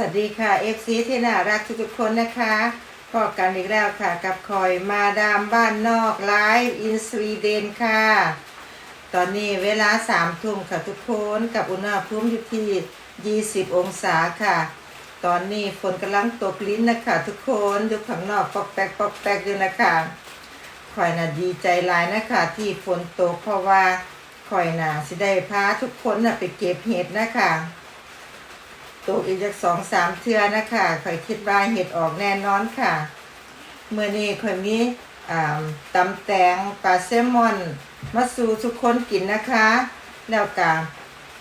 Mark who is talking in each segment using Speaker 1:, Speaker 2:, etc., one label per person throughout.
Speaker 1: วัสดีค่ะ FC ที่น่ารักทุกๆคนนะคะพบกันอีกแล้วค่ะ กับคอยมาดามบ้านนอกไลฟ์อินสวีเดนค่ะ ตอนนี้เวลาสามทุ่มค่ะทุกคนกับอุณหภูมิอยู่ที่ 20 องศาค่ะ ตอนนี้ฝนกำลังตกลิ้นนะคะทุกคนดูข้างนอกปอกแปกปอกแปกอยู่นะคะคอยน่ะดีใจหลายนะคะ ที่ฝนตกเพราะว่าคอยน่ะสิได้พาทุกคนน่ะไปเก็บเห็ดนะคะ ตกอีกจากสองสามเทือนะคะข่อยคิดว่าเห็ดออกแน่นอนค่ะ เมื่อนี้ข่อยมีอ่าตำแตงปลาแซลมอนมาสู่ทุกคนกินนะคะ แล้วก็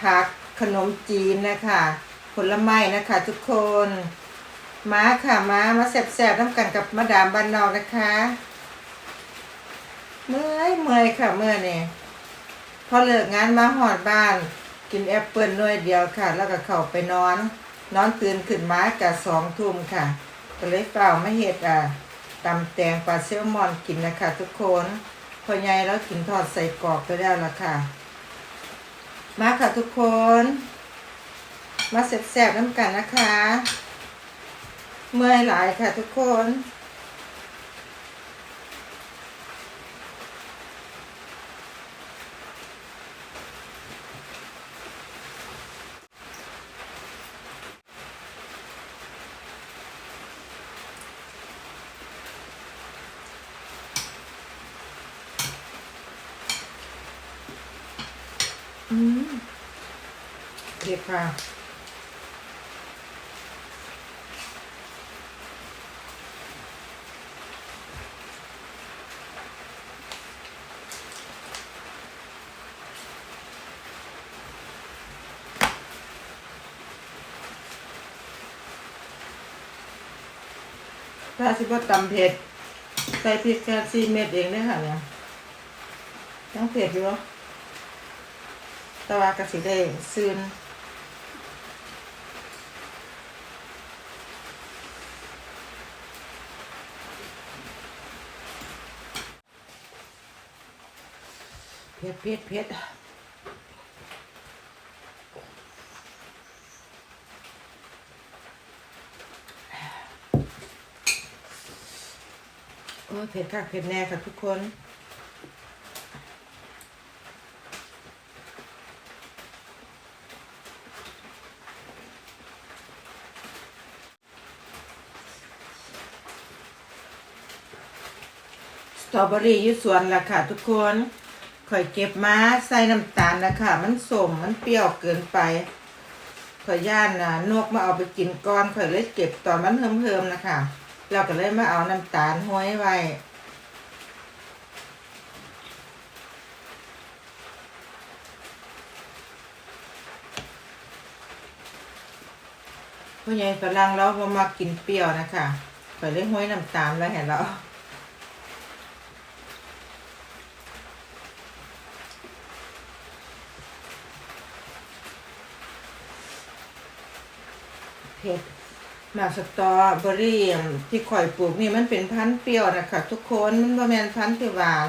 Speaker 1: ผักขนมจีนนะคะ ผลไม้นะคะทุกคนมาค่ะมามาแซ่บๆน้ำกันกับมาดามบ้านนอกนะคะ เมื่อยเมื่อยค่ะเมื่อนี่พอเลิกงานมาหอดบ้าน กินแอปเปิลหน่วยเดียวค่ะ แล้วก็เข้าไปนอน นอนตื่นขึ้นมากับสองทุ่มค่ะก็เลยเปล่าไม่เห็ดอะตำแตงปลาเซลมอนกินนะคะทุกคนพอใหญ่แล้วกินทอดใส่กรอบไปแล้ละค่ะ มาค่ะทุกคน มาแซ่บๆน้ำกันนะคะ เมื่อยหลายค่ะทุกคน เด็กค่ะถ้าสิบ่ตำเผ็ด ใส่พริกแค่สี่เม็ดเองเนี่ยค่ะเนี่ยต้องเผ็ดอยู่ แต่ว่ากสิได้ซื้นเผ็ดเผ็ดเผ็ดเผ็ดค่ะเผ็ดแน่ค่ะทุกคน ตรอเบอรี่อยู่สวนละค่ะทุกคนข่อยเก็บมาใส่น้ำตาลนะคะมันสมมันเปรี้ยวเกินไปข่อยย่านนะนกมาเอาไปกินก่อนข่อยเลยเก็บตอนมันเฮิมๆนะคะเราก็เลยมาเอาน้ำตาลห้อยไว้พ่อใหญ่ฝรั่งเราพอมากินเปรี้ยวนะคะข่อยเลยห้อยน้ำตาลไว้ให้เรา เผ็ดหมากสตรอเบอรี่ที่ข่อยปลูกนี่มันเป็นพันธุ์เปรี้ยวนะคะทุกคนมันบ่แม่นพันธุ์ที่หวาน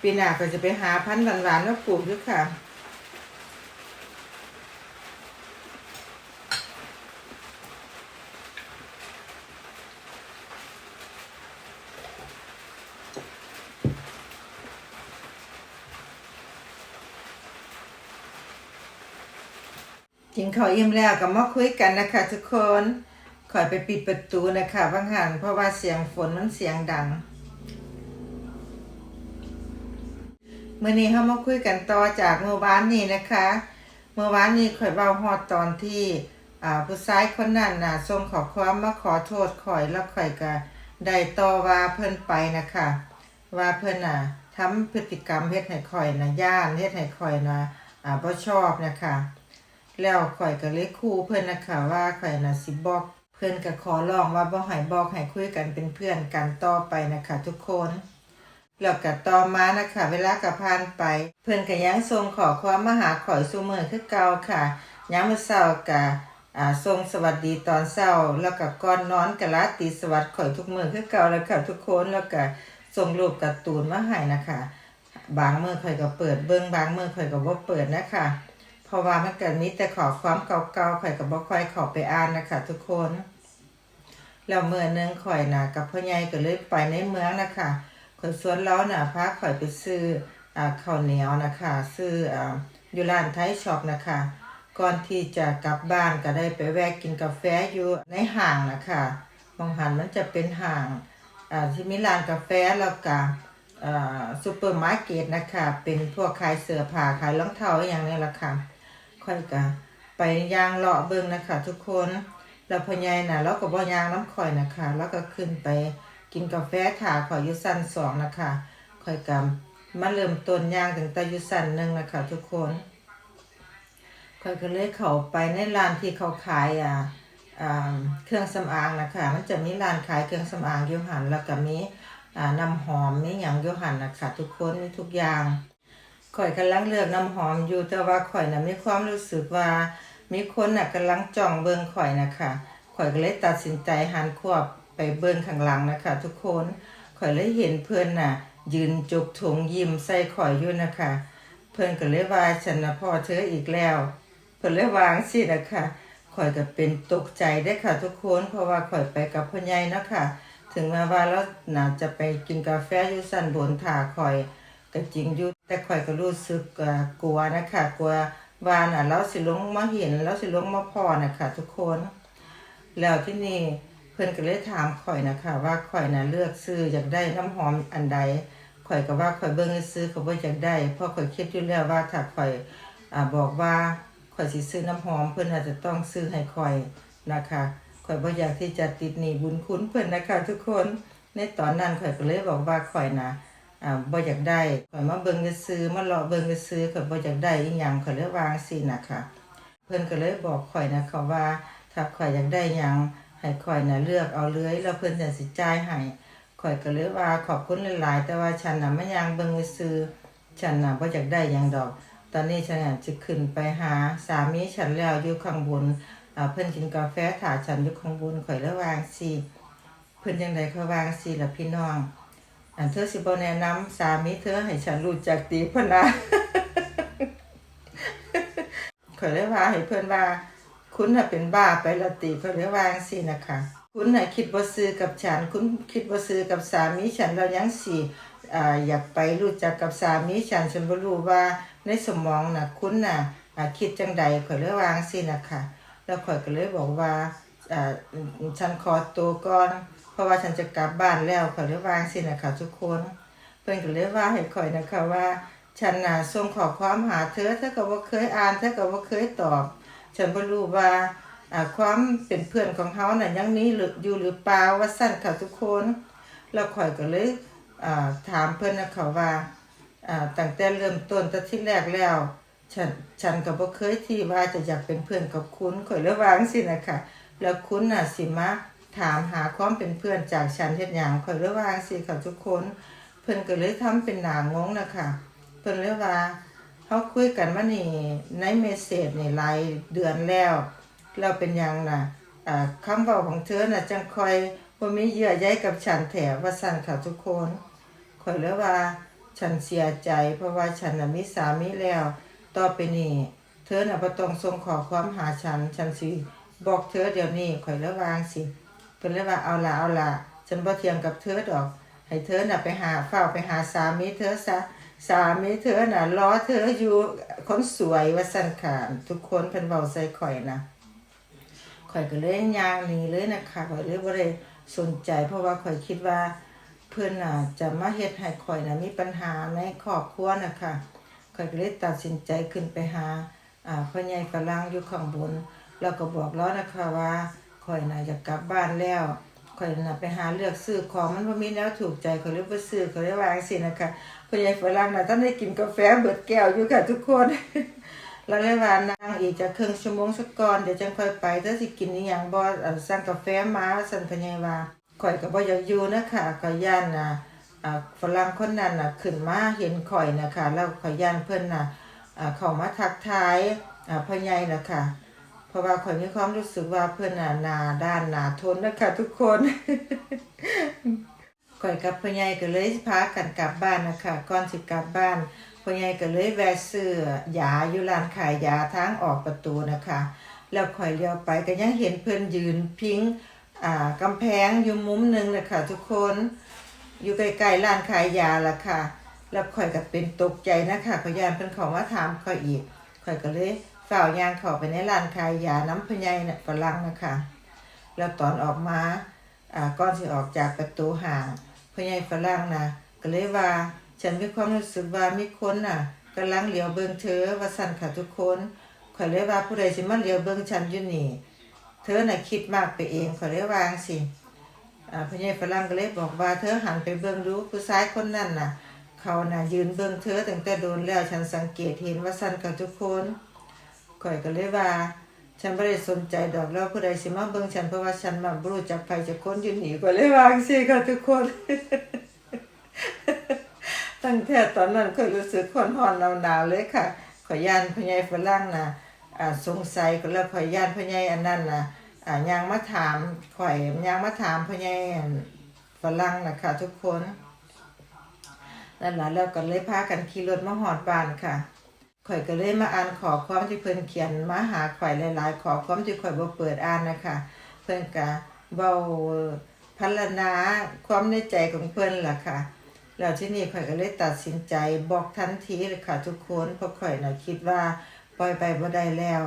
Speaker 1: ปีหน้าก็จะไปหาพันธุ์หวานๆมาปลูกด้วยค่ะ ข้าวอิ่มแล้วก็มาคุยกันนะคะทุกคนขอยไปปิดประตูนะคะบางหันเพราะว่าเสียงฝนมันเสียงดังเมื่อนี้เขามาคุยกันต่อจากเมื่อวานนี้นะคะ เมื่อวานนี้ข่อยเบาฮอดตอนที่อ่าผู้ชายคนนั้นน่ะส่งขอความมาขอโทษข่อยแล้วข่อยก็ได้ต่อว่าเพิ่นไปนะคะ ว่าเพิ่นน่ะทำพฤติกรรมเฮ็ดให้ข่อยนะย่านเฮ็ดให้ข่อยนะอ่าบ่ชอบนะคะ แล้วข่อยก็เลยคู่เพื่อนนะคะว่าข่อยน่ะสิบอก เพื่อนก็ขอร้องว่าบ่ให้บอกให้คุยกันเป็นเพื่อนกันต่อไปนะคะ ทุกคนแล้วก็ต่อมานะคะเวลาก็ผ่านไป เพื่อนก็ยังส่งขอความมาหาข่อยสู่มือคือเก่าค่ะยามมื้อเช้าก็อ่าส่งสวัสดีตอนเช้า แล้วก็ก่อนนอนก็ลาตรีสวัสดิ์ข่อยทุกมือคือเก่าแล้วค่ะทุกคนแล้วก็ส่งรูปการ์ตูนมาให้นะคะ บางมือข่อยก็เปิดเบิ่งบางมือข่อยก็บ่เปิดนะคะ เพราะว่ามันเกิดมีแต่ขอความเก่าๆข่อยก็บ่ค่อยข้าไปอ่านนะคะทุกคนแล้วเมื่อหนึงข่อยน่ะกับพ่อใหญ่ก็เลยไปในเมืองนะคะข่อยสวนเราน่ะพาข่อยไปซื้ออ่าข้าวเหนียวนะคะซื้ออ่าอยู่ร้านไทยช็อปนะคะก่อนที่จะกลับบ้านก็ได้ไปแวะกินกาแฟอยู่ในห้างนะคะบางหันมันจะเป็นห้างอ่าที่มีร้านกาแฟแล้วก็อ่าซูเปอร์มาร์เก็ตนะคะ เป็นพวกขายเสื้อผ้าขายรองเท้าอย่างนี้ละค่ะ ค่อยก็ไปยางเลาะเบิ่งนะคะ ทุกคนแล้วพ่อใหญ่น่ะเราก็บ่ยางน้ำข่อยนะคะ แล้วก็ขึ้นไปกินกาแฟถาข่อยอยู่ชั้นสองนะคะข่อยก็มาเริ่มต้นยางถึงแต่อยู่ชั้นหนึ่งนะคะ ทุกคนข่อยก็เลยเข้าไปในร้านที่เขาขายอ่าเครื่องสำอางนะคะ มันจะมีร้านขายเครื่องสำอางยู่หันแล้วก็มีอ่าน้ำหอมมีหยังยู่หันนะคะ ทุกคนมีทุกอย่าง ข่อยกำลังเลือกน้ำหอมอยู่แต่ว่าข่อยน่ะมีความรู้สึกว่า มีคนน่ะกำลังจ้องเบิ่งข่อยนะคะข่อยก็เลยตัดสินใจหันควบไปเบิ่งข้างหลังนะคะ ทุกคนข่อยเลยเห็นเพื่อนน่ะ ยืนจุกถุงยิ้มใส่ข่อยอยู่นะคะ เพื่อนก็เลยว่าฉันนะพ่อเธออีกแล้ว เพิ่อนเลยวางสินะคะข่อยก็เป็นตกใจได้ค่ะ ทุกคนเพราะว่าข่อยไปกับพ่อใหญ่นะคะถึงแม้ว่าเราน่าจะไปกินกาแฟอยู่สันบนถาข่อย ก็จริงอยู่แต่ข่อยก็รู้สึกกลัวนะคะกลัวว่าน่ะเราสิลงมาเห็นเราสิลงมาพอนะคะทุกคน แล้วที่นี่เพิ่อนก็เลยถามข่อยนะคะว่าข่อยน่ะเลือกซื้ออยากได้น้ำหอมอันใดข่อยก็ว่าข่อยเบิ่งซื้อเขาบ่อยากได้เพราะข่อยคิดอยู่แล้วว่าถ้าข่อยอ่าบอกว่าข่อยสิซื้อน้ำหอมเพิ่อนอาจจะต้องซื้อให้ข่อยนะคะข่อยบ่อยากที่จะติดหนี้บุญคุณเพิ่อนนะคะ ทุกคนในตอนนั้นข่อยก็เลยบอกว่าข่อยน่ะ อ่าบ่อยากได้ข่อยมาเบิ่งซื้อมาเลาะเบิ่งซื้อข่อยบ่อยากได้อีหยังข่อยเลยวางสินะคะเพิ่นก็เลยบอกข่อยนะคะว่าถ้าข่อยอยากได้หยังให้ข่อยน่ะเลือกเอาเลยแล้วเพิ่นจะสิจ่ายให้ข่อยก็เลยว่าขอบคุณหลายๆ แต่ว่าฉันน่ะไม่ยังเบิ่งซื้อฉันน่ะบ่อยากได้หยังดอก ตอนนี้ฉันน่ะจะขึ้นไปหาสามีฉันแล้วอยู่ข้างบนอ่าเพิ่นกินกาแฟถ่าฉันอยู่ข้างบนข่อยแล้วางสิเพิ่นจังไดเขาวางสิล่ะพี่น้อง อันเธอสิบ่แนะนำสามีเธอให้ฉันรู้จักตีเพิ่นนะขอยเลยว่าให้เพื่อนว่า คุณน่ะเป็นบ้าไปละติข่อยเลยว่าจังซี่นะคะ คุณน่ะคิดบ่ซื้อกับฉัน คุณคิดบ่ซื้อกับสามีฉันแล้วยังสิอ่าอยากไปรู้จักกับสามีฉันฉันบ่รู้ว่าในสมองน่ะ คุณน่ะคิดจังใดขอยเลยว่างซี่นะคะแล้วข่อยก็เลยบอกว่าอ่าฉันขอตัวก่อน ราะว่าฉันจะกลับบ้านแล้วขอยเลยว่าจังซี่นะคะทุกคนเพิ่นก็เลยว่าให้ข่อยนะคะว่า ฉันน่ะส่งขอความหาเธอเธอก็บ่เคยอ่านเธอก็บ่เคยตอบ ฉันบ่รู้ว่าอ่าความเป็นเพื่อนของเฮาน่ะยังมีหรืออยู่หรือเปล่าว่าซั่นค่ะทุกคน แล้วข่อยก็เลยอ่าถามเพิ่นนะคะว่าอ่าตั้งแต่เริ่มต้นแต่ที่แรกแล้วฉันฉันก็บ่เคยที่ว่าจะอยากเป็นเพื่อนกับคุณข่อยเลยวางสินะคะแล้วคุณน่ะสิมา ถามหาความเป็นเพื่อนจากฉันเฮ็ดหยังข่อยเลยวาจั่งสิค่ะทุกคน เพิ่นก็เลยทำเป็นหนางงนะคะเพิ่นเลยว่าเขาคุยกันมานี่ในเมสเซจนี่หลายเดือนแล้วแล้วเป็นหยังน่ะอ่าคำเว้าของเธอน่ะจังคอยบ่มีเยื่อใยกับฉันแถว่าสั่นค่ะทุกคนข่อยเลยว่าฉันเสียใจ เพราะว่าฉันน่ะมีสามีแล้ว ต่อไปนี้เธอน่ะบ่ต้องส่งขอความหาฉัน ฉันสิบอกเธอเดี๋ยวนี้ข่อยเลยว่างสิ เพิ่นเลยว่าเอาละเอาละฉันบ่เถียงกับเธอดอก ให้เธอน่ะไปหาเฝ้าไปหาสามีเธอซะสามีเธอน่ะรอเธออยู่คนสวยว่าสั่นค่ะทุกคนเพิ่นเว้าใส่ข่อยนะข่อยก็เลยย่างนีเลยนะคะข่อยเลยบ่ได้สนใจ เพราะว่าข่อยคิดว่าเพิ่นน่ะจะมาเฮ็ดให้ข่อยน่ะมีปัญหาในครอบครัวนะคะข่อยก็เลยตัดสินใจขึ้นไปหาอ่าพ่อใหญ่ฝรั่งอยู่ข้างบน แล้วก็บอกแล้วนะคะว่า ข่อยน่ะจะกลับบ้านแล้วข่อยน่ะไปหาเลือกซื้อของมันบ่มีแนวถูกใจข่อยเลยบ่ซื้อข่อยเลยว่างซี่นะคะพ่อใหญ่ฝรั่งน่ะท่านได้กินกาแฟเบิดแก้วอยู่ค่ะทุกคนแล้วเลยว่านั่งอีกจะครึ่งชั่วโมงสักก่อนเดี๋ยวจังค่อยไปถ้าสิกินอีหยังบ่อ่าสั่งกาแฟมาสั่นพ่อใหญ่ว่าข่อยก็บ่อยากอยู่นะคะข่อยย่านน่ะฝรั่งคนนั้นน่ะขึ้นมาเห็นข่อยนะคะแล้วข่อยย่านเพิ่นน่ะอ่าเข้ามาทักทายอ่าพ่อใหญ่น่ะค่ะ เพราะว่าข่อยมีความรู้สึกว่าเพื่อนน่ะหนาด้านหนาทนนะคะทุกคนข่อยกับพ่อใหญ่ก็เลยพากันกลับบ้านนะคะก่อนสิกลับบ้านพ่อใหญ่ก็เลยแวะซื้อยาอยู่ร้านขายยาทางออกประตูนะคะ แล้วข่อยเลี้ยวไปก็ยังเห็นเพิ่อนยืนพิงอ่ากำแพงอยู่มุมหนึ่งนะคะทุกคนอยู่ใกล้ๆร้านขายยาละค่ะ แล้วข่อยก็เป็นตกใจนะคะข่อยยานเพิ่นเข้ามาถามข่อยอีกข่อยก็เลย ฝ่าวยางเข้าไปในร้านขายยาน้ำพะไยนะฝรั่งนะคะ แล้วตอนออกมาอ่าก่อนสิออกจากประตูห่างพะไยฝรั่งนะก็เลยว่า ฉันมีความรู้สึกว่ามีคนน่ะกำลังเหลียวเบิ่งเธอว่าสั่นค่ะทุกคนข่อยเลยว่าผู้ใดสิมาเหลียวเบิ่งฉันอยู่นี่ เธอน่ะคิดมากไปเองข่อยเลยวางสิอ่าพญายฝรั่งก็เลยบอกว่าเธอหันไปเบิ่งดูผู้ชายคนนั้นน่ะ เขาน่ะยืนเบิ่งเธอตั้งแต่โดนแล้วฉันสังเกตเห็นว่าสั่นกับทุกคน ข่อยก็เลยว่า ฉันไม่ได้สนใจดอกแล้วผู้ใดสิมาเบิ่งฉันเพราะว่าฉันมาบรู้จักไผจักคนอยู่หนีก็เลยวาจั่งสิค่ะทุกคน ตั้งแต่ตอนนั้นข่อยรู้สึกคนหอนหนาวๆเลยค่ะข่อยย่านพญายฝรั่งน่ะอ่าสงสัยก็แล้วข่อยย่านพญายอันนั้นน่ะอ่ายางมาถามข่อยยางมาถามพ่อใหญ่อั่นฝรั่งนะคะทุกคนนั่นแหละแล้วก็เลยพากันขี่รถมาหอดบ้านค่ะ ข่อยก็เลยมาอ่านขอความที่เพิ่นเขียนมาหาข่อยหลายๆ ขอความที่ข่อยบ่เปิดอ่านนะคะเพิ่นก็เว้าพัลนาความในใจของเพิ่นล่ะค่ะแล้วที่นี่ข่อยก็เลยตัดสินใจบอกทันทีเลยค่ะทุกคนเพราะข่อยน่ะคิดว่าปล่อยไปบ่ได้แล้ว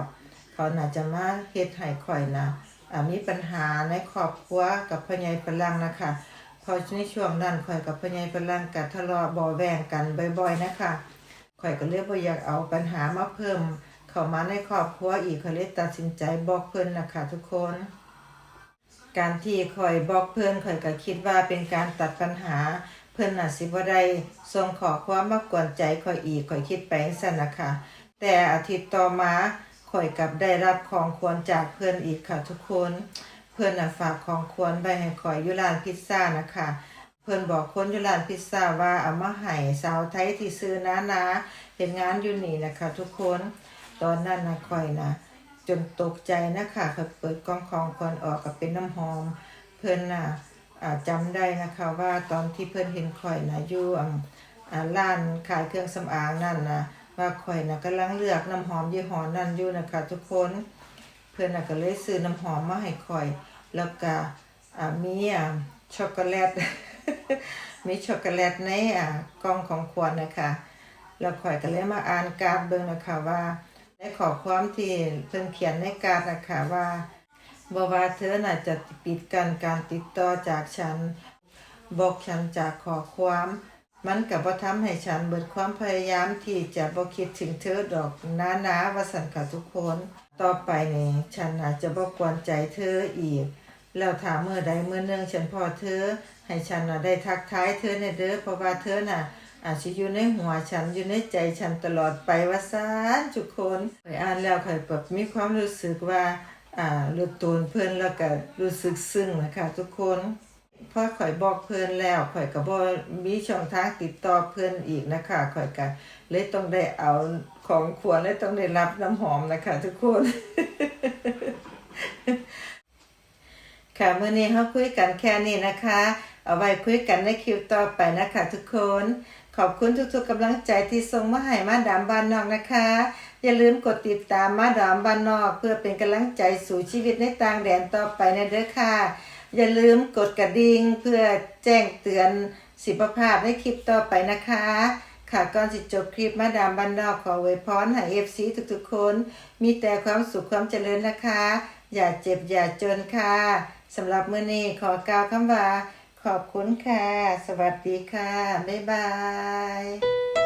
Speaker 1: เขาน่าจะมาเฮ็ดให้ข่อยนะอ่ามีปัญหาในครอบครัวกับพ่อใหญ่ฝรั่งนะคะเพอในช่วงนั้นข่อยกับพ่อใหญ่ฝรั่งก็ทะเลาะบาะแวงกันบ่อยๆนะคะ ข่อยก็เลยบ่อยากเอาปัญหามาเพิ่ม เข้ามาในครอบครัวอีกข่อยเลยตัดสินใจบอกเพิ่นนะคะทุกคน การที่ข่อยบอกเพิ่นข่อยก็คิดว่าเป็นการตัดปัญหา เพิ่นน่ะสิบ่ได้ส่งขอความมากวนใจข่อยอีกข่อยคิดไปจังซั่นนะคะแต่อาทิตย์ต่อมาข่อยกลับได้รับของควรจากเพื่อนอีกค่ะทุกคน เพื่อนน่ะฝากของควรไปให้ข่อยอยู่ร้านพิซซ่านะคะ เพื่อนบอกคนอยู่ร้านพิซซ่าว่าเอามาให้สาวไทยที่ซื้อนานาเห็นงานอยู่นี่นะคะทุกคนตอนนั้นนะข่อยนะจนตกใจนะคะเขาเปิดกล่องของควรออกกับเป็นน้ำหอม เพื่อนน่ะอ่าจำได้นะคะว่าตอนที่เพื่อนเห็นข่อยนะอยู่อ่าอ่าร้านขายเครื่องสำอางนั่นนะว่าข่อยนะกำลังเลือกน้ำหอมยี่ห้อนั่นอยู่นะคะ ทุกคนเพื่อนนะก็เลยซื้อน้ำหอมมาให้ข่อย แล้วก็มีอ่าช็อกโกแลต มีช็อกโกแลตในอ่ากล่องของขวัญนะคะแล้วข่อยก็เลยมาอ่านการ์ดเบิ่งนะคะว่าในขอความที่เพิ่นเขียนในการ์ดนะคะว่าบ่ว่าเธอน่ะจะปิดกันการติดต่อจากฉัน บอกฉันจากขอความ มันก็บ่ทำให้ฉันเบิดความพยายามที่จะบ่คิดถึงเธอดอกนานาว่าสันค่ะทุกคน ต่อไปนี่ฉันอาจจะบ่กวนใจเธออีก แล้วถามเมื่อใดเมื่อหนึงฉันพอเธอ ให้ฉันน่ะได้ทักทายเธอในเด้อเพราะว่าเธอน่ะ อาจจะอยู่ในหัวฉันอยู่ในใจฉันตลอดไปว่าซานทุกคนไปอ่านแล้วค่อยแบบมีความรู้สึกว่าอ่าลือตูนเพื่อนแล้วก็รู้สึกซึ้งนะคะทุกคนพอข่อยบอกเพื่อนแล้วข่อยก็บ่มีช่องทางติดต่อเพื่อนอีกนะคะข่อยก็เลยต้องได้เอาของขวัญและต้องได้รับน้ำหอมนะคะทุกคน ค่ะเมื่อนี้เราคุยกันแค่นี้นะคะ เอาไว้คุยกันในคลิวต่อไปนะคะทุกคน ขอบคุณทุกๆกำลังใจที่ส่งมาให้มาดามบ้านนอกนะคะ อย่าลืมกดติดตามมาดามบ้านนอก เพื่อเป็นกำลังใจสู่ชีวิตในต่างแดนต่อไปนะเด้อค่ะ อย่าลืมกดกระดิ่งเพื่อแจ้งเตือนสิบภาพในคลิปต่อไปนะคะค่ะก่อนสิจบคลิปมาดามบ้านนอกขออวยพรให้เอฟซีทุกๆคน มีแต่ความสุขความเจริญนะคะ อย่าเจ็บอย่าจนค่ะ สำหรับมื้อนี้ขอกล่าวคำว่า ขอบคุณค่ะ สวัสดีค่ะ บ๊ายบาย